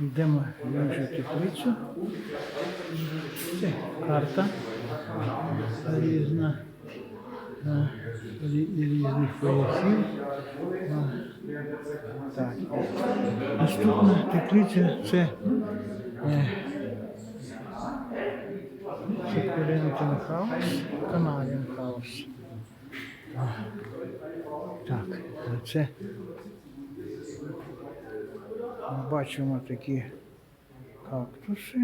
Йдемо в теплицю. Це карта різна. Різних поясів. Так. Наступна теплиця це е, Сукулентин хаус, каналін хаус. Так, це ми бачимо такі кактуси.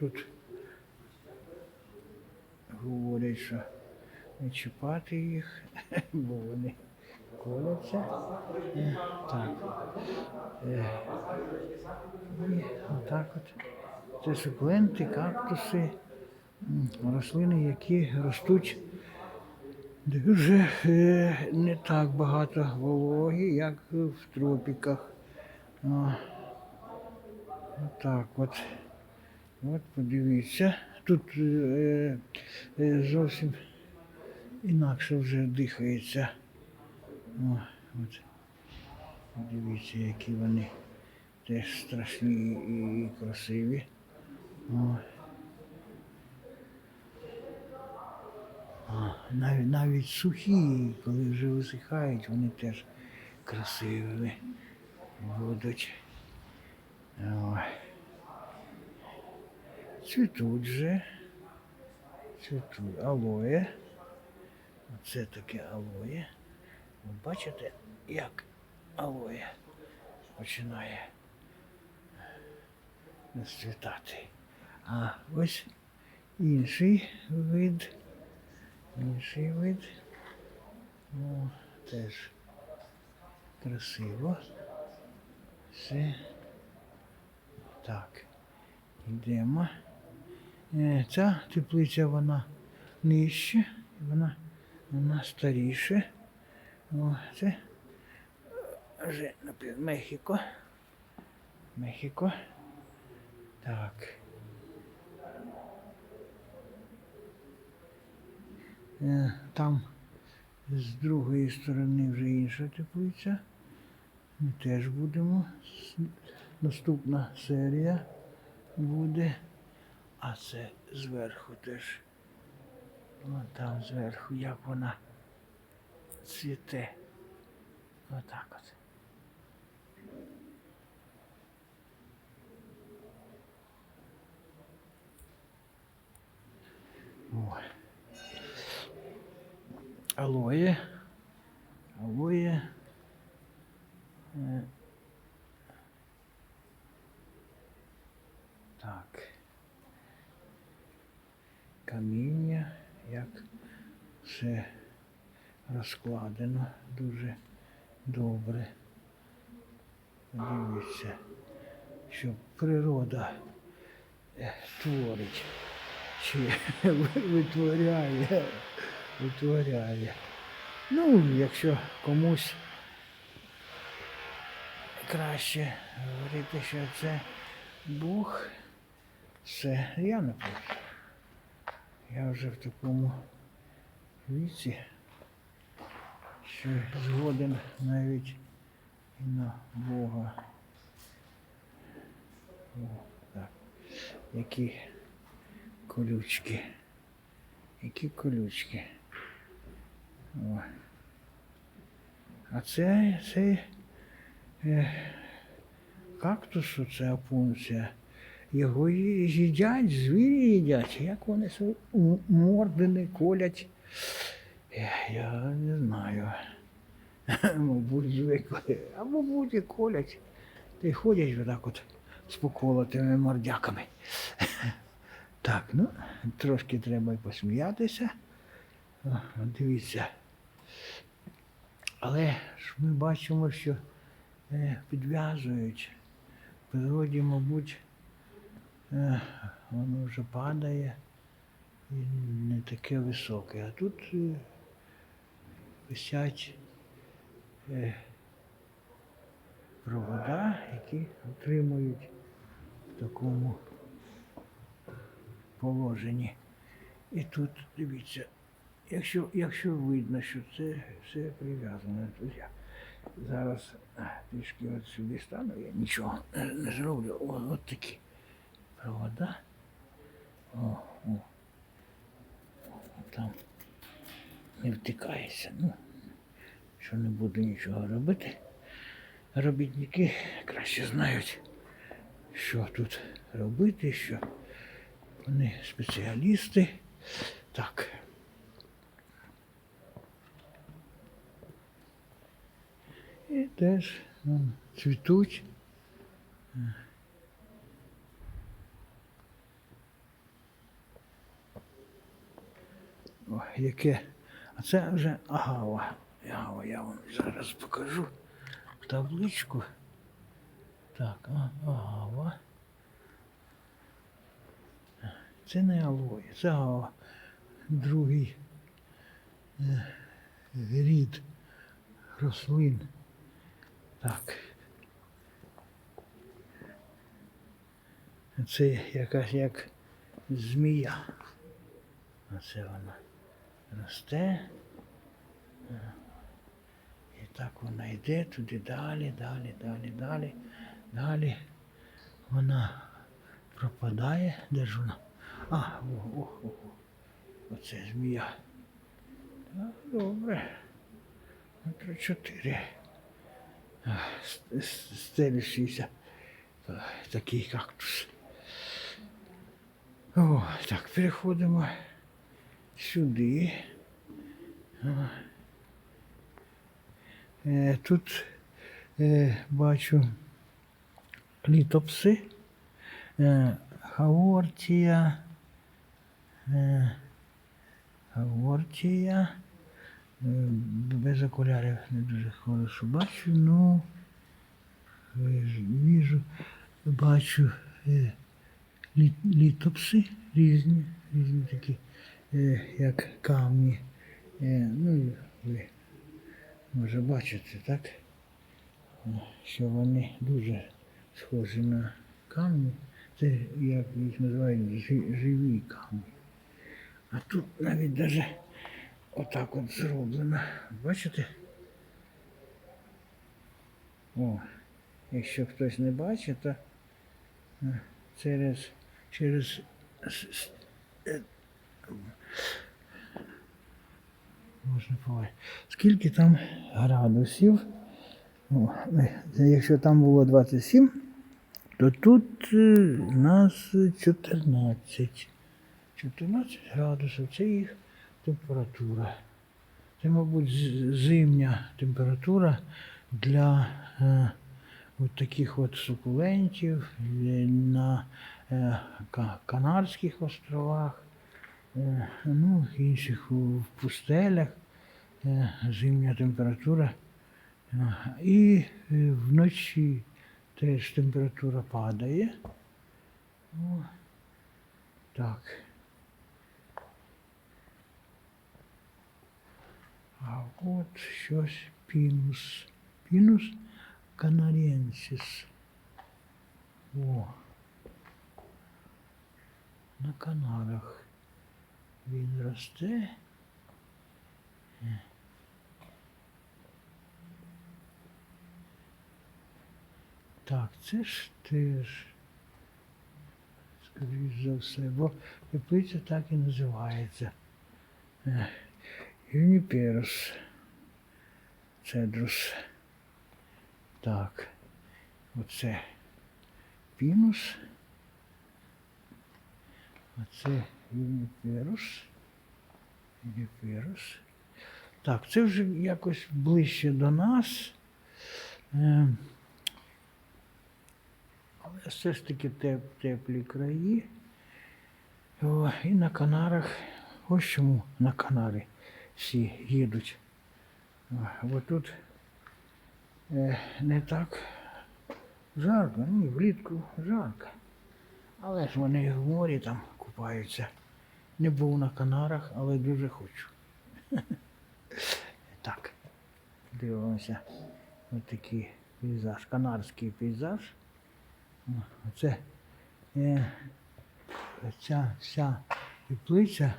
Тут говорять, що не чіпати їх, бо вони коляться. Е, Так. Е, І отак от. Це сукленти, кактуси, рослини, які ростуть дуже е, не так багато вологи, як в тропіках. О, отак от. От подивіться. Тут е, е, зовсім інакше вже дихається. О, от. Дивіться, які вони теж страшні і красиві. О. навіть, навіть сухі, коли вже висихають, вони теж красиві будуть. Цвітуть же. Цвітуть. Алоє. Оце таке алоє. Ви бачите, як алоє починає розцвітати. А ось інший вид. Інший вид. Ну, теж красиво. Все. Так. Йдемо. Е, Ця теплиця вона нижче, вона, вона старіша. О, це вже напів Мехіко. Мехіко. Так. Там з другої сторони вже інша теплиця. Ми теж будемо. Наступна серія буде. А це зверху теж. Вон там зверху, як вона цвіте. Отак от. Алоє. Алоє. Е, Так. Каміння, як все розкладено дуже добре. Подивіться, що природа е, творить чи витворяє, витворяє. Ну, якщо комусь краще говорити, що це Бог, все, я не проти. Я вже в такому віці, що згоден навіть і на Бога. О, так. Які колючки. Які колючки. А це, це е, кактус, це опунція. Його їдять, звірі їдять. Як вони морди не колять? Е, Я не знаю. Мабуть, звикли. А мабуть, і колять. Та й ходять отак от з поколотими мордяками. Так, ну, трошки треба й посміятися. О, дивіться. Але ж ми бачимо, що е, підв'язують. В природі, мабуть, е, воно вже падає і не таке високе. А тут е, висять провода, які отримують в такому положенні. І тут, дивіться, якщо, якщо видно, що це все прив'язано, то я Зараз трішки от сюди стану, я нічого не зроблю. О, от такі провода. О, о. Там не втикається. Ну, що не буду нічого робити. Робітники краще знають, що тут робити, що вони спеціалісти. Так. І теж вон, цвітуть. О, яке. А це вже агава. Агава, я вам зараз покажу табличку. Так, агава. Це не алоє, це агава. Другий е, рід рослин. Так. Це якась як змія. Оце вона росте. І так вона йде туди далі, далі, далі, далі, далі. Вона пропадає. Де ж вона? А, о, о, о. Оце змія. Так, добре. Ну, Три-чотири. А, с- с- Стелющийся такий кактус. О, так, переходимо сюди. Е, Тут е, бачу літопси, хаортія, е, хаортія. Е, Без окулярів не дуже хорошо бачу, ну вижу, бачу е, лі, літопси різні, різні такі, е, як камні. Е, ну, ви може бачите, так? Е, Що вони дуже схожі на камні. Це як їх називають живі камні. А тут навіть даже отак от зроблено. Бачите? О, якщо хтось не бачить, то е, через, через е, можна побачити. Скільки там градусів? О, е, якщо там було 27, то тут у нас 14. 14 градусів. Це їх температура. Це, мабуть, зимня температура для е, от таких от сукулентів е, на е, Канарських островах, е, ну, інших в пустелях. Е, зимня температура. Е, І е, вночі теж температура падає. О, так. А от щось пінус. Пінус канаріенсіс. О. На Канарах він росте. Так, це ж теж, скоріш за все, бо теплиця так і називається. Юніперус. Цедрус. Так. Оце пінус. Оце юніперус. Юніперус. Так, це вже якось ближче до нас. Е, але все ж таки теп, теплі краї. О, і на Канарах. Ось чому на Канари всі їдуть. Бо тут е, не так жарко, ну і влітку жарко. Але ж вони в морі там купаються. Не був на Канарах, але дуже хочу. Так, дивимося. Ось такий пейзаж, канарський пейзаж. Оце е, ця вся теплиця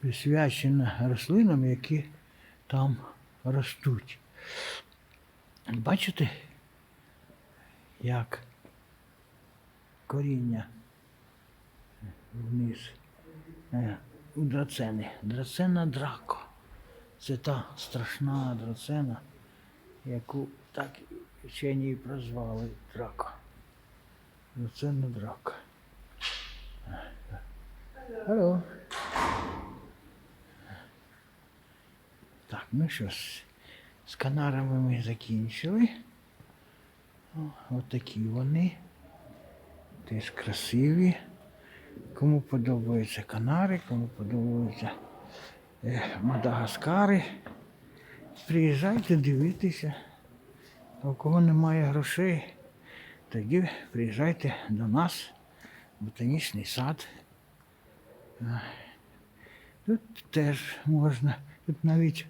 присвячена рослинам, які там ростуть. Бачите, як коріння вниз е, у драцени. Драцена драко. Це та страшна драцена, яку так вчені прозвали драко. Драцена драко. Алло. Так, ну що, з, з канарами ми закінчили. Отакі вони. Теж красиві. Кому подобаються канари, кому подобаються е, Мадагаскари. Приїжджайте дивитися. У кого немає грошей, тоді приїжджайте до нас, ботанічний сад. Е, Тут теж можна, тут навіть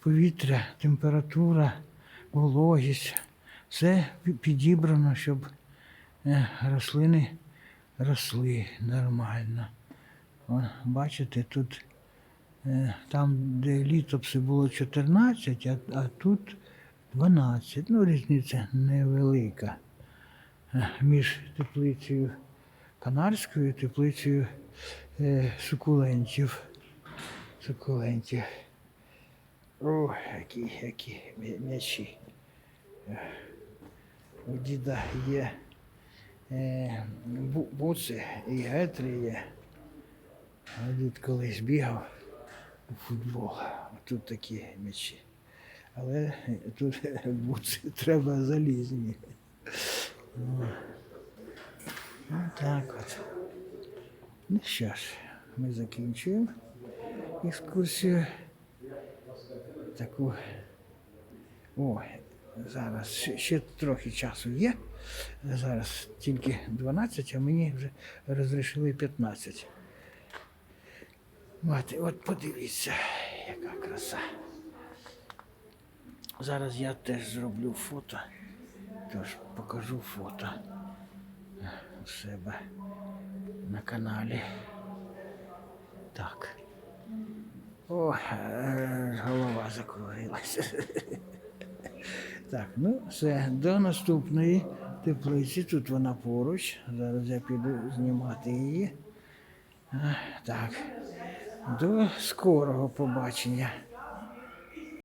повітря, температура, вологість, все підібрано, щоб е, рослини росли нормально. Бачите, тут е, там, де літопси було 14, а, а тут 12. Ну, різниця невелика е, між теплицею канарською і теплицею е, сукулентів. Сукулентів. О, які, які м'ячі. Е, У діда є е, буци і гетри є. А дід колись бігав у футбол. Тут такі м'ячі. Але тут буци треба залізні. Ну, так от. Ну що ж, ми закінчуємо екскурсію. Таку. О, зараз ще, трохи часу є. Зараз тільки 12, а мені вже розрішили 15. От, от подивіться, яка краса. Зараз я теж зроблю фото. Тож покажу фото у себе на каналі. Так. О, е, голова закрутилася. Так, ну все, до наступної теплиці. Тут вона поруч. Зараз я піду знімати її. Так. До скорого побачення.